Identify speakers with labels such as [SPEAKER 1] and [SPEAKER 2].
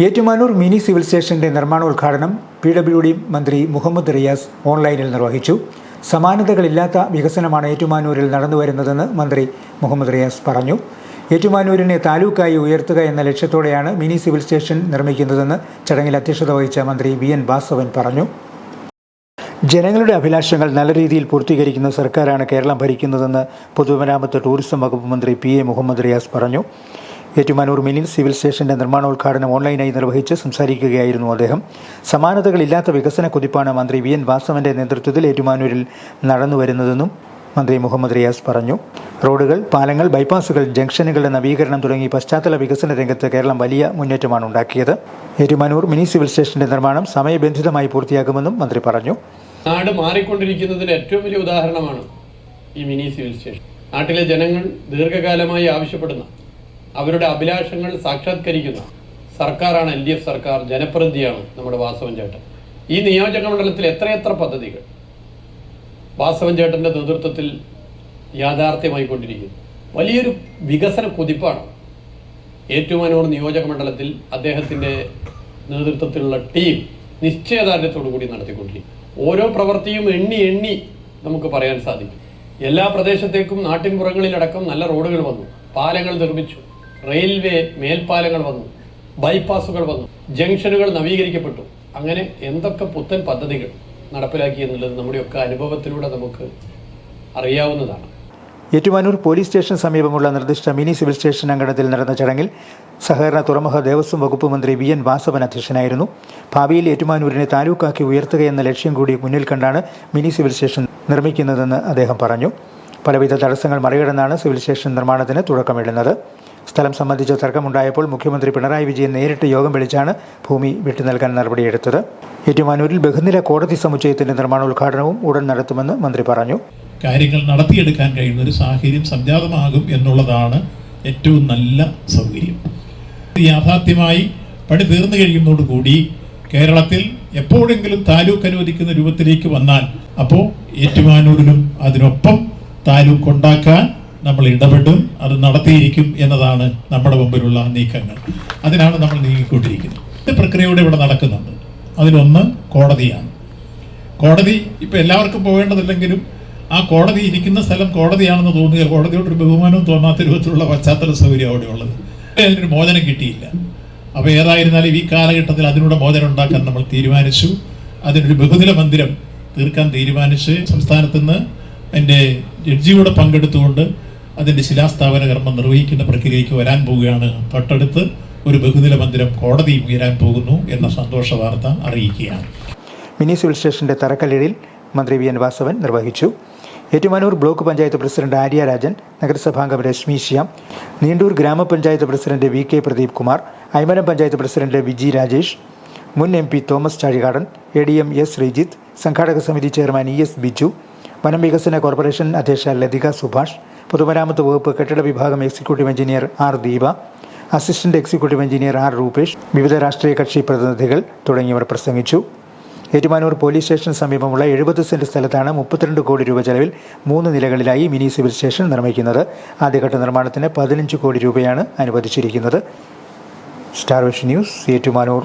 [SPEAKER 1] Ettumanoor mini civil സ്റ്റേഷന്റെ നിർമ്മാണോദ്ഘാടനം P W D മന്ത്രി മുഹമ്മദ് റിയാസ് ഓൺലൈനിൽ നിർവഹിച്ചു. സമാനതകളില്ലാത്ത വികസനമാണ് ഏറ്റുമാനൂരിൽ നടന്നുവരുന്നതെന്ന് മന്ത്രി മുഹമ്മദ് റിയാസ് പറഞ്ഞു. ഏറ്റുമാനൂരിനെ താലൂക്കായി ഉയർത്തുക എന്ന ലക്ഷ്യത്തോടെയാണ് മിനി സിവിൽ സ്റ്റേഷൻ നിർമ്മിക്കുന്നതെന്ന് ചടങ്ങിൽ അധ്യക്ഷത വഹിച്ച മന്ത്രി വി എൻ വാസവൻ പറഞ്ഞു. ജനങ്ങളുടെ അഭിലാഷങ്ങൾ നല്ല രീതിയിൽ പൂർത്തീകരിക്കുന്ന സർക്കാരാണ് കേരളം ഭരിക്കുന്നതെന്ന് പൊതുമരാമത്ത് ടൂറിസം വകുപ്പ് മന്ത്രി പി എ മുഹമ്മദ് റിയാസ് പറഞ്ഞു. ഏറ്റുമാനൂർ മിനി സിവിൽ സ്റ്റേഷന്റെ നിർമ്മാണോദ്ഘാടനം ഓൺലൈനായി നിർവഹിച്ച് സംസാരിക്കുകയായിരുന്നു അദ്ദേഹം. സമാനതകളില്ലാത്ത വികസന കുതിപ്പാണ് മന്ത്രി വി. എൻ. വാസവന്റെ നേതൃത്വത്തിൽ ഏറ്റുമാനൂരിൽ നടന്നുവരുന്നതെന്നും മന്ത്രി മുഹമ്മദ് റിയാസ് പറഞ്ഞു. റോഡുകൾ പാലങ്ങൾ ബൈപ്പാസുകൾ ജംഗ്ഷനുകളുടെ നവീകരണം തുടങ്ങി പശ്ചാത്തല വികസന രംഗത്ത് കേരളം വലിയ മുന്നേറ്റമാണ് ഉണ്ടാക്കിയത്. ഏറ്റുമാനൂർ മിനി സിവിൽ സ്റ്റേഷന്റെ നിർമ്മാണം സമയബന്ധിതമായി പൂർത്തിയാക്കുമെന്നും മന്ത്രി പറഞ്ഞു.
[SPEAKER 2] നാട് മാറിക്കൊണ്ടിരിക്കുന്നതിന് ഏറ്റവും വലിയ ഉദാഹരണമാണ് ഈ മിനി സിവിൽ സ്റ്റേഷൻ. നാട്ടിലെ ജനങ്ങൾ ദീർഘകാലമായി ആവശ്യപ്പെടുന്ന അവരുടെ അഭിലാഷങ്ങൾ സാക്ഷാത്കരിക്കുന്ന. സർക്കാരാണ് എൽ ഡി എഫ് സർക്കാർ ജനപ്രതിനിധിയാണ് നമ്മുടെ വാസവൻ ചേട്ടൻ. ഈ നിയോജക മണ്ഡലത്തിൽ എത്രയെത്ര പദ്ധതികൾ? വാസവൻ ചേട്ടന്റെ നേതൃത്വത്തിൽ യാഥാർത്ഥ്യമായിക്കൊണ്ടിരിക്കുന്നു വലിയൊരു വികസന കുതിപ്പാണ്. ഏറ്റുമാനൂർ നിയോജക മണ്ഡലത്തിൽ അദ്ദേഹത്തിന്റെ നേതൃത്വത്തിലുള്ള ടീം നിശ്ചയദാർഢ്യത്തോടു കൂടി നടത്തിക്കൊണ്ടിരിക്കും ഓരോ പ്രവൃത്തിയും എണ്ണി എണ്ണി നമുക്ക് പറയാൻ സാധിക്കും. എല്ലാ പ്രദേശത്തേക്കും നാട്ടിൻപുറങ്ങളിലടക്കം നല്ല റോഡുകൾ വന്നു. പാലങ്ങൾ നിർമ്മിച്ചു. റെയിൽവേ മേൽപ്പാലങ്ങൾ വന്നു ബൈപ്പാസുകൾ വന്നു ജംഗ്ഷനുകൾ നവീകരിക്കപ്പെട്ടു. അങ്ങനെ എന്തൊക്കെ പുത്തൻ പദ്ധതികൾ നടപ്പിലാക്കി എന്നുള്ളത് നമ്മുടെയൊക്കെ അനുഭവത്തിലൂടെ നമുക്ക് അറിയാവുന്നതാണ്.
[SPEAKER 1] ഏറ്റുമാനൂർ പോലീസ് സ്റ്റേഷൻ സമീപമുള്ള നിർദ്ദിഷ്ട മിനി സിവിൽ സ്റ്റേഷൻ അങ്കണത്തിൽ നടന്ന ചടങ്ങിൽ സഹകരണ തുറമുഖ ദേവസ്വം വകുപ്പ് മന്ത്രി വി എൻ വാസവൻ അധ്യക്ഷനായിരുന്നു. ഭാവിയിൽ ഏറ്റുമാനൂരിനെ താലൂക്കാക്കി ഉയർത്തുകയെന്ന ലക്ഷ്യം കൂടി മുന്നിൽ കണ്ടാണ് മിനി സിവിൽ സ്റ്റേഷൻ നിർമ്മിക്കുന്നതെന്ന് അദ്ദേഹം പറഞ്ഞു. പലവിധ തടസ്സങ്ങൾ മറികടന്നാണ് സിവിൽ സ്റ്റേഷൻ നിർമ്മാണത്തിന് തുടക്കമിടുന്നത്. സ്ഥലം സംബന്ധിച്ച തർക്കമുണ്ടായപ്പോൾ മുഖ്യമന്ത്രി പിണറായി വിജയൻ നേരിട്ട് യോഗം വിളിച്ചാണ് ഭൂമി വിട്ടു നൽകാൻ നടപടിയെടുത്തത് ഏറ്റുമാനൂരിൽ ബഹുനില കോടതി സമുച്ചയത്തിന്റെ നിർമ്മാണോദ്ഘാടനവും ഉടൻ നടത്തുമെന്ന് മന്ത്രി പറഞ്ഞു.
[SPEAKER 3] കാര്യങ്ങൾ നടത്തിയെടുക്കാൻ കഴിയുന്ന ഒരു സാഹചര്യം സംജാതമാകും എന്നുള്ളതാണ് ഏറ്റവും നല്ല സൗകര്യം. യാഥാർത്ഥ്യമായി പണി തീർന്നു കഴിയുന്നതോടുകൂടി കേരളത്തിൽ എപ്പോഴെങ്കിലും താലൂക്ക് അനുവദിക്കുന്ന രൂപത്തിലേക്ക് വന്നാൽ അപ്പോൾ ഏറ്റുമാനൂരിലും അതിനൊപ്പം താലൂക്ക് ഉണ്ടാക്കാൻ നമ്മൾ ഇടപെടും അത് നടത്തിയിരിക്കും എന്നതാണ് നമ്മുടെ മുമ്പിലുള്ള നീക്കങ്ങൾ. അതിനാണ് നമ്മൾ നീങ്ങിക്കൊണ്ടിരിക്കുന്നത്. ഇത് പ്രക്രിയയുടെ ഇവിടെ നടക്കുന്നുണ്ട്. അതിലൊന്ന് കോടതിയാണ്. കോടതി ഇപ്പൊ എല്ലാവർക്കും പോകേണ്ടതില്ലെങ്കിലും ആ കോടതി ഇരിക്കുന്ന സ്ഥലം കോടതിയാണെന്ന് തോന്നുക കോടതിയോട് ഒരു ബഹുമാനവും തോന്നാത്ത രൂപത്തിലുള്ള പശ്ചാത്തല സൗകര്യം അവിടെ ഉള്ളത് അതിനൊരു മോചനം കിട്ടിയില്ല. അപ്പോൾ ഏതായിരുന്നാലും ഈ കാലഘട്ടത്തിൽ അതിനൂടെ മോചനം ഉണ്ടാക്കാൻ നമ്മൾ തീരുമാനിച്ചു. അതിനൊരു ബഹുനില മന്ദിരം തീർക്കാൻ തീരുമാനിച്ച് സംസ്ഥാനത്ത് നിന്ന് എന്റെ ജഡ്ജിയോടെ പങ്കെടുത്തുകൊണ്ട് അതിന്റെ ശിലാസ്ഥാപന കർമ്മം നിർവഹിക്കുന്ന പ്രക്രിയയ്ക്ക് വരാൻ പോവുകയാണ്. തൊട്ടടുത്ത് ഒരു ബഹുനില മന്ദിരം കോടതി ഉയരാൻ പോകുന്നു എന്ന സന്തോഷ വാർത്ത അറിയിക്കുകയാണ്.
[SPEAKER 1] മിനി സിവിൽ സ്റ്റേഷന്റെ തറക്കല്ലിടിൽ മന്ത്രി വി എൻ വാസവൻ നിർവഹിച്ചു. ഏറ്റുമാനൂർ ബ്ലോക്ക് പഞ്ചായത്ത് പ്രസിഡന്റ് ആര്യ രാജൻ നഗരസഭാംഗം രശ്മി ശ്യാം നീണ്ടൂർ ഗ്രാമപഞ്ചായത്ത് president V K Pradeep Kumar Aymanam panchayat president Viji Rajesh മുൻ M P Thomas Chazhikadan A D M S Sreejith സംഘാടക സമിതി ചെയർമാൻ ഇ എസ് ബിജു വനം വികസന കോർപ്പറേഷൻ അധ്യക്ഷ ലതിക സുഭാഷ് പൊതുമരാമത്ത് വകുപ്പ് കെട്ടിട വിഭാഗം executive engineer R Deepa assistant executive engineer R Rupesh വിവിധ രാഷ്ട്രീയ കക്ഷി പ്രതിനിധികൾ തുടങ്ങിയവർ പ്രസംഗിച്ചു. ഏറ്റുമാനൂർ പോലീസ് സ്റ്റേഷന് സമീപമുള്ള എഴുപത് സെന്റ് സ്ഥലത്താണ് മുപ്പത്തിരണ്ട് കോടി രൂപ ചെലവിൽ മൂന്ന് നിലകളിലായി മിനി സിവിൽ സ്റ്റേഷൻ നിർമ്മിക്കുന്നത്. ആദ്യഘട്ട നിർമ്മാണത്തിന് പതിനഞ്ച് കോടി രൂപയാണ് അനുവദിച്ചിരിക്കുന്നത്. Star Vision News Ettumanoor.